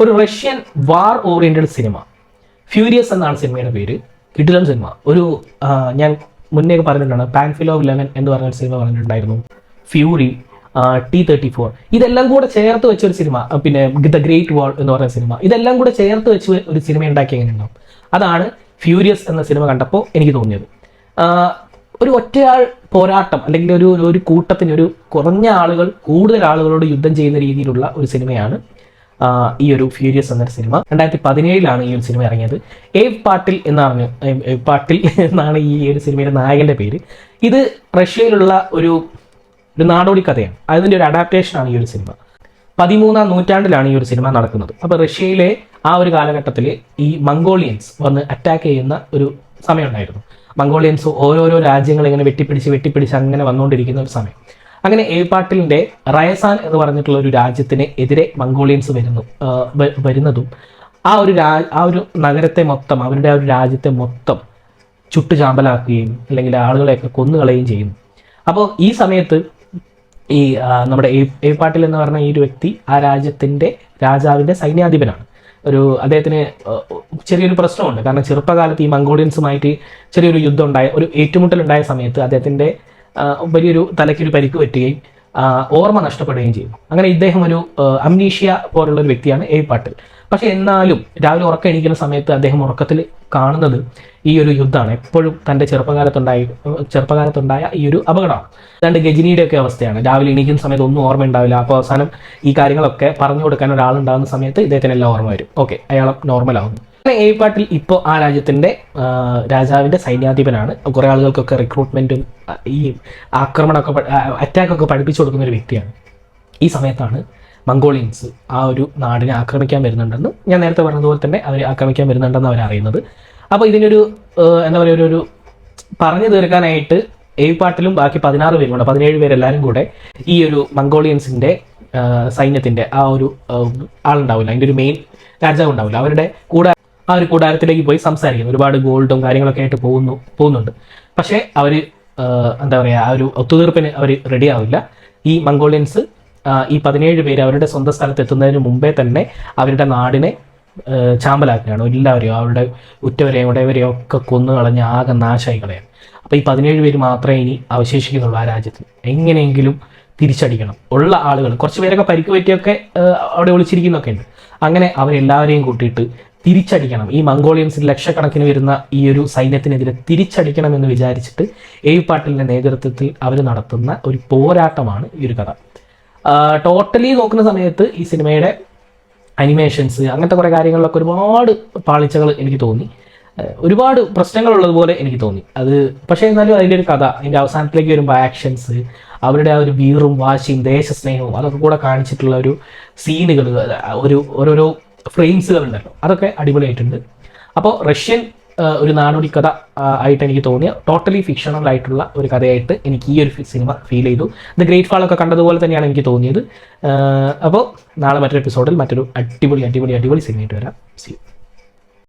ഒരു Russian war oriented cinema. Furious എന്നാണ് സിനിമയുടെ പേര്. കിഡിലൻ സിനിമ. ഒരു ഞാൻ മുന്നേ പറഞ്ഞിട്ടുണ്ടാണ് പാൻഫിൽ ഓഫ് ലെവൻ എന്ന് പറഞ്ഞ ഒരു സിനിമ പറഞ്ഞിട്ടുണ്ടായിരുന്നു. ഫ്യൂറി ടി തേർട്ടി ഫോർ ഇതെല്ലാം കൂടെ ചേർത്ത് വെച്ച ഒരു സിനിമ. പിന്നെ ദ ഗ്രേറ്റ് വാൾ എന്ന് പറയുന്ന സിനിമ. ഇതെല്ലാം കൂടെ ചേർത്ത് വെച്ച് ഒരു സിനിമ ഉണ്ടാക്കി എങ്ങനെയുണ്ടാവും? അതാണ് ഫ്യൂരിയസ് എന്ന സിനിമ കണ്ടപ്പോൾ എനിക്ക് തോന്നിയത്. ഒരു ഒറ്റയാൾ പോരാട്ടം അല്ലെങ്കിൽ ഒരു ഒരു കൂട്ടത്തിന് ഒരു കുറഞ്ഞ ആളുകൾ കൂടുതൽ ആളുകളോട് യുദ്ധം ചെയ്യുന്ന രീതിയിലുള്ള ഒരു സിനിമയാണ് ഈ ഒരു ഫ്യൂരിയസ് എന്നൊരു സിനിമ. രണ്ടായിരത്തി പതിനേഴിലാണ് ഈ ഒരു സിനിമ ഇറങ്ങിയത്. ഏവ് പാട്ടിൽ എന്നാണ് പാട്ടിൽ എന്നാണ് ഈ ഒരു സിനിമയുടെ നായകന്റെ പേര്. ഇത് റഷ്യയിലുള്ള ഒരു ഒരു നാടോടി കഥയാണ്. അതിന്റെ ഒരു അഡാപ്റ്റേഷനാണ് ഈ ഒരു സിനിമ. പതിമൂന്നാം നൂറ്റാണ്ടിലാണ് ഈ ഒരു സിനിമ നടക്കുന്നത്. അപ്പോൾ റഷ്യയിലെ ആ ഒരു കാലഘട്ടത്തിൽ ഈ മംഗോളിയൻസ് വന്ന് അറ്റാക്ക് ചെയ്യുന്ന ഒരു സമയമുണ്ടായിരുന്നു. മംഗോളിയൻസ് ഓരോരോ രാജ്യങ്ങൾ ഇങ്ങനെ വെട്ടിപ്പിടിച്ച് വെട്ടിപ്പിടിച്ച് അങ്ങനെ വന്നുകൊണ്ടിരിക്കുന്ന ഒരു സമയം. അങ്ങനെ ഏപ്പാട്ടിലിന്റെ റയസാൻ എന്ന് പറഞ്ഞിട്ടുള്ള ഒരു രാജ്യത്തിന് എതിരെ മംഗോളിയൻസ് വരുന്നു വരുന്നതും ആ ഒരു രാ ആ ഒരു നഗരത്തെ മൊത്തം അവരുടെ ആ ഒരു രാജ്യത്തെ മൊത്തം ചുട്ടു ചാമ്പലാക്കുകയും അല്ലെങ്കിൽ ആളുകളെയൊക്കെ കൊന്നുകളയുകയും ചെയ്യുന്നു. അപ്പോൾ ഈ സമയത്ത് ഈ നമ്മുടെ ഏപ്പാട്ടിൽ എന്ന് പറഞ്ഞ ഈ ഒരു വ്യക്തി ആ രാജ്യത്തിന്റെ രാജാവിന്റെ സൈന്യാധിപനാണ്. ഒരു അദ്ദേഹത്തിന് ചെറിയൊരു പ്രശ്നമുണ്ട്. കാരണം ചെറുപ്പകാലത്ത് ഈ മംഗോളിയൻസുമായിട്ട് ചെറിയൊരു യുദ്ധം ഉണ്ടായ ഒരു ഏറ്റുമുട്ടൽ ഉണ്ടായ സമയത്ത് അദ്ദേഹത്തിന്റെ ആ, വലിയൊരു തലയ്ക്കൊരു പരിക്ക് പറ്റുകയും ഓർമ്മ നഷ്ടപ്പെടുകയും ചെയ്യും. അങ്ങനെ ഇദ്ദേഹം ഒരു അംനീഷ്യ പോലുള്ള ഒരു വ്യക്തിയാണ് എ പാട്ടിൽ. പക്ഷെ എന്നാലും രാവിലെ ഉറക്കം എണീക്കുന്ന സമയത്ത് അദ്ദേഹം ഉറക്കത്തിൽ കാണുന്നത് ഈ ഒരു യുദ്ധമാണ്. എപ്പോഴും തന്റെ ചെറുപ്പകാലത്തുണ്ടായി ചെറുപ്പകാലത്തുണ്ടായ ഈ ഒരു അപകടമാണ്. രണ്ട് ഗജിനിയുടെ ഒക്കെ അവസ്ഥയാണ്. രാവിലെ എണീക്കുന്ന സമയത്ത് ഒന്നും ഓർമ്മ ഉണ്ടാവില്ല. അപ്പോൾ അവസാനം ഈ കാര്യങ്ങളൊക്കെ പറഞ്ഞു കൊടുക്കാൻ ഒരാളുണ്ടാകുന്ന സമയത്ത് ഇദ്ദേഹത്തിന് എല്ലാം ഓർമ്മ വരും. ഓക്കെ അയാൾ നോർമൽ ആവുന്നു അങ്ങനെ ഏ പാട്ടിൽ ഇപ്പോൾ ആ രാജ്യത്തിന്റെ രാജാവിന്റെ സൈന്യാധിപനാണ്. കുറേ ആളുകൾക്കൊക്കെ റിക്രൂട്ട്മെന്റും ഈ ആക്രമണമൊക്കെ അറ്റാക്കൊക്കെ പഠിപ്പിച്ചു കൊടുക്കുന്ന ഒരു വ്യക്തിയാണ്. ഈ സമയത്താണ് മംഗോളിയൻസ് ആ ഒരു നാടിനെ ആക്രമിക്കാൻ വരുന്നുണ്ടെന്ന് ഞാൻ നേരത്തെ പറഞ്ഞതുപോലെ തന്നെ അവർ ആക്രമിക്കാൻ വരുന്നുണ്ടെന്ന് അവർ അറിയുന്നത്. അപ്പോൾ ഇതിനൊരു എന്താ പറയുക ഒരു ഒരു പറഞ്ഞു തീർക്കാനായിട്ട് ഏഴ് പാട്ടിലും ബാക്കി പതിനാറ് പേരുണ്ട്. പതിനേഴ് പേരെല്ലാവരും കൂടെ ഈ ഒരു മംഗോളിയൻസിന്റെ സൈന്യത്തിന്റെ ആ ഒരു ആളുണ്ടാവില്ല. അതിന്റെ ഒരു മെയിൻ രാജാവ് ഉണ്ടാവില്ല അവരുടെ കൂടെ ആ ഒരു കൂടാരത്തിലേക്ക് പോയി സംസാരിക്കുന്നു. ഒരുപാട് ഗോൾഡും കാര്യങ്ങളൊക്കെ ആയിട്ട് പോകുന്നു പോകുന്നുണ്ട്. പക്ഷേ അവർ എന്താ പറയുക ആ ഒരു ഒത്തുതീർപ്പിന് അവർ റെഡി ആവില്ല. ഈ മംഗോളിയൻസ് ഈ പതിനേഴ് പേര് അവരുടെ സ്വന്തം സ്ഥലത്ത് എത്തുന്നതിന് മുമ്പേ തന്നെ അവരുടെ നാടിനെ ചാമ്പലാക്കുകയാണ്. എല്ലാവരെയും അവരുടെ ഉറ്റവരെയും ഉടയവരെയും ഒക്കെ കൊന്നു കളഞ്ഞ് ആകെ നാശമായി കളയാണ്. അപ്പോൾ ഈ പതിനേഴ് പേര് മാത്രമേ ഇനി അവശേഷിക്കുന്നുള്ളൂ ആ രാജ്യത്ത് എങ്ങനെയെങ്കിലും തിരിച്ചടിക്കണം. ഉള്ള ആളുകൾ കുറച്ച് പേരൊക്കെ പരിക്ക് പറ്റിയൊക്കെ അവിടെ ഒളിച്ചിരിക്കുന്നൊക്കെ ഉണ്ട്. അങ്ങനെ അവരെല്ലാവരെയും കൂട്ടിയിട്ട് തിരിച്ചടിക്കണം. ഈ മംഗോളിയൻസ് ലക്ഷക്കണക്കിന് വരുന്ന ഈ ഒരു സൈന്യത്തിനെതിരെ തിരിച്ചടിക്കണം എന്ന് വിചാരിച്ചിട്ട് എ പാട്ടിലിന്റെ നേതൃത്വത്തിൽ അവർ നടത്തുന്ന ഒരു പോരാട്ടമാണ് ഈ ഒരു കഥ. ടോട്ടലി നോക്കുന്ന സമയത്ത് ഈ സിനിമയുടെ അനിമേഷൻസ് അങ്ങനത്തെ കുറേ കാര്യങ്ങളിലൊക്കെ ഒരുപാട് പാളിച്ചകൾ എനിക്ക് തോന്നി. ഒരുപാട് പ്രശ്നങ്ങളുള്ളതുപോലെ എനിക്ക് തോന്നി. അത് പക്ഷേ എന്നാലും അതിന്റെ ഒരു കഥ അതിന്റെ അവസാനത്തിലേക്ക് വരുമ്പോൾ ആക്ഷൻസ് അവരുടെ ആ ഒരു വീറും വാശിയും ദേശസ്നേഹവും അതൊക്കെ കൂടെ കാണിച്ചിട്ടുള്ള ഒരു സീനുകൾ ഒരു ഓരോരോ ഫ്രെയിംസുകൾ ഉണ്ടല്ലോ അതൊക്കെ അടിപൊളിയായിട്ടുണ്ട്. അപ്പോൾ റഷ്യൻ ഒരു നാടോടി കഥ ആയിട്ട് എനിക്ക് തോന്നിയ ടോട്ടലി ഫിക്ഷണൽ ആയിട്ടുള്ള ഒരു കഥയായിട്ട് എനിക്ക് ഈ ഒരു സിനിമ ഫീൽ ചെയ്തു. ദ ഗ്രേറ്റ് ഫാൾ ഒക്കെ കണ്ടതുപോലെ തന്നെയാണ് എനിക്ക് തോന്നിയത്. അപ്പോൾ നാളെ മറ്റൊരു എപ്പിസോഡിൽ മറ്റൊരു അടിപൊളി അടിപൊളി അടിപൊളി സിനിമയായിട്ട് വരാം. സി